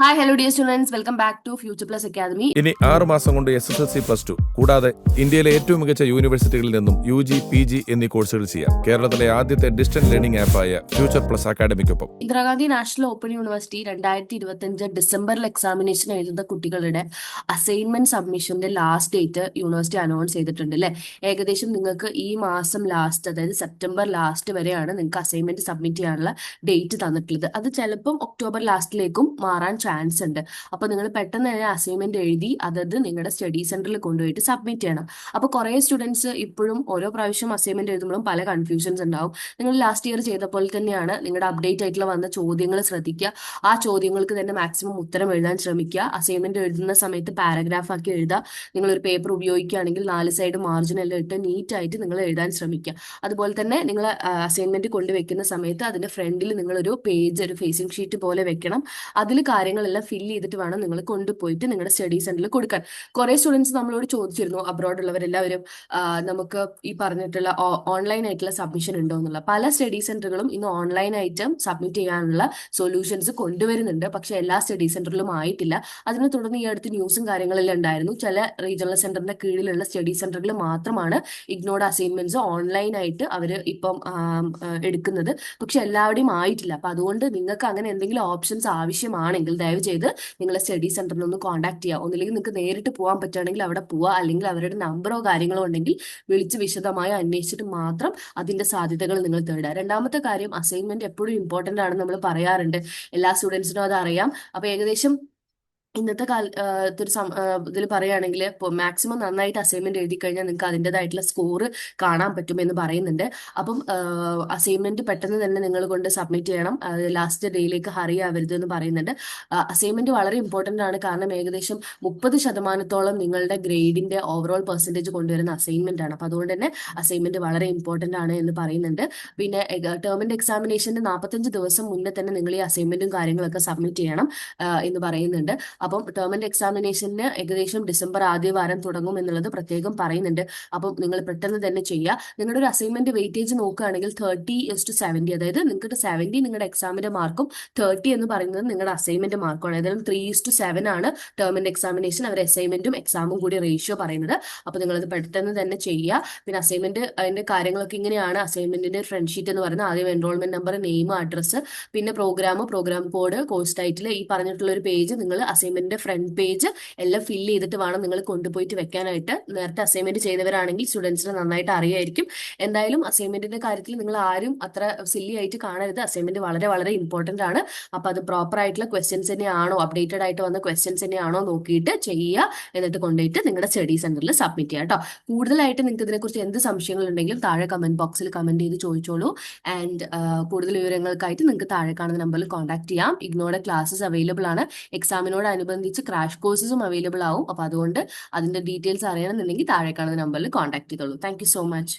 Hi hello dear students welcome back to Future Plus Academy ഇനി ആറ് മാസം കൊണ്ട് S S L C plus two കൂടാതെ ഇന്ത്യയിലെ ഏറ്റവും മികച്ച യൂണിവേഴ്സിറ്റികളിൽ നിന്നും യു ജി പി ജി എന്നീ കോഴ്സുകൾ ചെയ്യാം. കേരളത്തിലെ ആദ്യത്തെ ഡിസ്റ്റൻസ് ലേണിംഗ് ആപ്പായ ഫ്യൂച്ചർ പ്ലസ് അക്കാദമിക്കൊപ്പം ഇന്ദിരാഗാന്ധി നാഷണൽ ഓപ്പൺ യൂണിവേഴ്സിറ്റി രണ്ടായിരത്തി ഇരുപത്തിയഞ്ച് ഡിസംബറിൽ എക്സാമിനേഷൻ എഴുതുന്ന കുട്ടികളുടെ അസൈൻമെന്റ് സബ്മിഷന്റെ ലാസ്റ്റ് ഡേറ്റ് യൂണിവേഴ്സിറ്റി അനൗൺസ് ചെയ്തിട്ടുണ്ട് അല്ലേ ഏകദേശം നിങ്ങൾക്ക് ഈ മാസം ലാസ്റ്റ് അതായത് സെപ്റ്റംബർ ലാസ്റ്റ് വരെയാണ് നിങ്ങൾക്ക് അസൈൻമെന്റ് സബ്മിറ്റ് ചെയ്യാനുള്ള ഡേറ്റ് തന്നിട്ടുള്ളത്. അത് ചിലപ്പം ഒക്ടോബർ ലാസ്റ്റിലേക്കും മാറാൻ ചാൻസ് ഉണ്ട്. അപ്പോൾ നിങ്ങൾ പെട്ടെന്ന് തന്നെ അസൈൻമെന്റ് എഴുതി അതത് നിങ്ങളുടെ സ്റ്റഡി സെന്ററിൽ കൊണ്ടുപോയിട്ട് സബ്മിറ്റ് ചെയ്യണം. അപ്പോൾ കുറേ സ്റ്റുഡൻസ് ഇപ്പോഴും ഓരോ പ്രാവശ്യം അസൈൻമെന്റ് എഴുതുമ്പോഴും പല കൺഫ്യൂഷൻസ് ഉണ്ടാവും. നിങ്ങൾ ലാസ്റ്റ് ഇയർ ചെയ്ത പോലെ തന്നെയാണ് നിങ്ങളുടെ അപ്ഡേറ്റ് ആയിട്ടുള്ള വന്ന ചോദ്യങ്ങൾ ശ്രദ്ധിക്കുക. ആ ചോദ്യങ്ങൾക്ക് തന്നെ മാക്സിമം ഉത്തരം എഴുതാൻ ശ്രമിക്കുക. അസൈൻമെന്റ് എഴുതുന്ന സമയത്ത് പാരഗ്രാഫ് ആക്കി എഴുതുക. നിങ്ങൾ ഒരു പേപ്പർ ഉപയോഗിക്കുകയാണെങ്കിൽ നാല് സൈഡ് മാർജിൻ എല്ലാം ഇട്ട് നീറ്റ് ആയിട്ട് നിങ്ങൾ എഴുതാൻ ശ്രമിക്കുക. അതുപോലെ തന്നെ നിങ്ങൾ അസൈൻമെന്റ് കൊണ്ടുവയ്ക്കുന്ന സമയത്ത് അതിന്റെ ഫ്രണ്ടിൽ നിങ്ങളൊരു പേജ് ഒരു ഫേസിംഗ് ഷീറ്റ് പോലെ വെക്കണം. അതിൽ കാര്യങ്ങളെല്ലാം ഫില്ല് ചെയ്തിട്ട് വേണം നിങ്ങൾ കൊണ്ടുപോയിട്ട് നിങ്ങളുടെ സ്റ്റഡി സെന്ററിൽ കൊടുക്കാൻ. കുറെ സ്റ്റുഡൻസ് നമ്മളോട് ചോദിച്ചിരുന്നു അബ്രോഡ് ഉള്ളവരെല്ലാവരും നമുക്ക് ഈ പറഞ്ഞിട്ടുള്ള ഓൺലൈൻ ആയിട്ടുള്ള സബ്മിഷൻ ഉണ്ടോ എന്നുള്ള. പല സ്റ്റഡി സെന്ററുകളും ഇന്ന് ഓൺലൈൻ ആയിട്ട് സബ്മിറ്റ് ചെയ്യാനുള്ള സൊല്യൂഷൻസ് കൊണ്ടുവരുന്നുണ്ട്. പക്ഷെ എല്ലാ സ്റ്റഡി സെന്ററിലും ആയിട്ടില്ല. അതിനെ തുടർന്ന് ഈ അടുത്ത് ന്യൂസും കാര്യങ്ങളെല്ലാം ഉണ്ടായിരുന്നു. ചില റീജിയണൽ സെന്ററിന്റെ കീഴിലുള്ള സ്റ്റഡി സെന്ററുകൾ മാത്രമാണ് ഇഗ്നോർഡ് അസൈൻമെന്റ്സ് ഓൺലൈൻ ആയിട്ട് അവർ ഇപ്പം എടുക്കുന്നത്. പക്ഷെ എല്ലാവരുടെയും ആയിട്ടില്ല. അപ്പൊ അതുകൊണ്ട് നിങ്ങൾക്ക് അങ്ങനെ എന്തെങ്കിലും ഓപ്ഷൻസ് ആവശ്യമാണെങ്കിൽ ദയവ് ചെയ്ത് നിങ്ങളെ സ്റ്റഡി സെന്ററിൽ ഒന്ന് കോൺടാക്ട് ചെയ്യുക ഒന്നില്ലെങ്കിൽ നിങ്ങൾക്ക് നേരിട്ട് പോകാൻ പറ്റുകയാണെങ്കിൽ അവിടെ പോവുക അല്ലെങ്കിൽ അവരുടെ നമ്പറോ കാര്യങ്ങളോ ഉണ്ടെങ്കിൽ വിളിച്ച് വിശദമായി അന്വേഷിച്ചിട്ട് മാത്രം അതിന്റെ സാധ്യതകൾ നിങ്ങൾ തേടുക. രണ്ടാമത്തെ കാര്യം അസൈൻമെന്റ് എപ്പോഴും ഇമ്പോർട്ടന്റ് ആണെന്ന് നമ്മൾ പറയാറുണ്ട്. എല്ലാ സ്റ്റുഡൻസിനും അത് അറിയാം. അപ്പൊ ഏകദേശം ഇന്നത്തെ കാല ഒരു ഇതിൽ പറയുകയാണെങ്കിൽ മാക്സിമം നന്നായിട്ട് അസൈൻമെന്റ് എഴുതി കഴിഞ്ഞാൽ നിങ്ങൾക്ക് അതിന്റെതായിട്ടുള്ള സ്കോർ കാണാൻ പറ്റുമെന്ന് പറയുന്നുണ്ട്. അപ്പം അസൈൻമെന്റ് പെട്ടെന്ന് തന്നെ നിങ്ങൾ കൊണ്ട് സബ്മിറ്റ് ചെയ്യണം. ലാസ്റ്റ് ഡേയിലേക്ക് ഹറി ആവരുത് എന്ന് പറയുന്നുണ്ട്. അസൈൻമെന്റ് വളരെ ഇമ്പോർട്ടന്റ് ആണ്. കാരണം ഏകദേശം മുപ്പത് ശതമാനത്തോളം നിങ്ങളുടെ ഗ്രേഡിന്റെ ഓവറോൾ പെർസെന്റേജ് കൊണ്ടുവരുന്ന അസൈൻമെന്റ് ആണ്. അപ്പം അതുകൊണ്ട് തന്നെ അസൈൻമെന്റ് വളരെ ഇമ്പോർട്ടന്റ് ആണ് എന്ന് പറയുന്നുണ്ട്. പിന്നെ ടേമിന്റെ എക്സാമിനേഷന്റെ നാൽപ്പത്തഞ്ച് ദിവസം മുന്നേ തന്നെ നിങ്ങൾ ഈ അസൈൻമെന്റും കാര്യങ്ങളൊക്കെ സബ്മിറ്റ് ചെയ്യണം എന്ന് പറയുന്നുണ്ട്. അപ്പം ടേം എക്സാമിനേഷന് ഏകദേശം ഡിസംബർ ആദ്യ വാരം തുടങ്ങും എന്നുള്ളത് പ്രത്യേകം പറയുന്നുണ്ട്. അപ്പം നിങ്ങൾ പെട്ടെന്ന് തന്നെ ചെയ്യുക നിങ്ങളുടെ ഒരു അസൈൻമെന്റ് വെയിറ്റേജ് നോക്കുകയാണെങ്കിൽ തേർട്ടി എസ് ടു സെവന്റി അതായത് നിങ്ങൾക്ക് സെവന്റി നിങ്ങളുടെ എക്സാമിന്റെ മാർക്കും തേർട്ടി എന്ന് പറയുന്നത് നിങ്ങളുടെ അസൈൻമെന്റ് മാർക്കാണ് ഏതായാലും ത്രീ ഇസ് ടു സെവൻ ആണ് ടേം എക്സാമിനേഷൻ അവർ അസൈൻമെന്റും എക്സാമും കൂടി റേഷ്യോ പറയുന്നത്. അപ്പോൾ നിങ്ങളത് പെട്ടെന്ന് തന്നെ ചെയ്യുക പിന്നെ അസൈൻമെന്റ് അതിന്റെ കാര്യങ്ങളൊക്കെ ഇങ്ങനെയാണ്. അസൈൻമെന്റിന്റെ ഫ്രണ്ട് ഷീറ്റ് എന്ന് പറയുന്നത് ആദ്യം എൻറോൾമെന്റ് നമ്പർ നെയിം അഡ്രസ് പിന്നെ programme programme code course title ഈ പറഞ്ഞിട്ടുള്ള ഒരു പേജ് നിങ്ങൾ അസൈൻമെന്റിന്റെ ഫ്രണ്ട് പേജ് എല്ലാം ഫില്ല് ചെയ്തിട്ട് വേണം നിങ്ങൾ കൊണ്ടുപോയിട്ട് വെക്കാനായിട്ട്. നേരത്തെ അസൈൻമെന്റ് ചെയ്തവരാണെങ്കിൽ സ്റ്റുഡൻസിന് നന്നായിട്ട് അറിയായിരിക്കും. എന്തായാലും അസൈൻമെന്റിന്റെ കാര്യത്തിൽ നിങ്ങൾ ആരും അത്ര സില്ലി ആയിട്ട് കാണരുത്. അസൈൻമെന്റ് വളരെ വളരെ ഇമ്പോർട്ടന്റ് ആണ്. അപ്പൊ അത് പ്രോപ്പർ ആയിട്ടുള്ള ക്വസ്റ്റ്യൻസ് തന്നെയാണോ? അപ്ഡേറ്റഡ് ആയിട്ട് വന്ന ക്വസ്റ്റ്യൻസ് തന്നെയാണോ? നോക്കിയിട്ട് ചെയ്യുക. എന്നിട്ട് കൊണ്ടുപോയിട്ട് നിങ്ങളുടെ സ്റ്റഡി സെന്ററിൽ സബ്മിറ്റ് ചെയ്യുക കേട്ടോ കൂടുതലായിട്ട് നിങ്ങൾക്ക് ഇതിനെക്കുറിച്ച് എന്ത് സംശയങ്ങൾ ഉണ്ടെങ്കിലും താഴെ കമന്റ് ബോക്സിൽ കമന്റ് ചെയ്ത് ചോദിച്ചോളൂ. ആൻഡ് കൂടുതൽ വിവരങ്ങൾക്കായിട്ട് നിങ്ങൾക്ക് താഴെ കാണുന്ന നമ്പറിൽ കോൺടാക്ട് ചെയ്യാം. ഇഗ്നോയുടെ ക്ലാസ്സസ് അവൈലബിൾ ആണ്. എക്സാമിനോടനുബന്ധിച്ച് ക്രാഷ് കോഴ്സസും അവൈലബിൾ ആവും. അപ്പോൾ അതുകൊണ്ട് അതിന്റെ ഡീറ്റെയിൽസ് അറിയണമെന്നുണ്ടെങ്കിൽ താഴെ കാണുന്ന നമ്പറിൽ കോൺടാക്ട് ചെയ്തോളൂ. Thank so much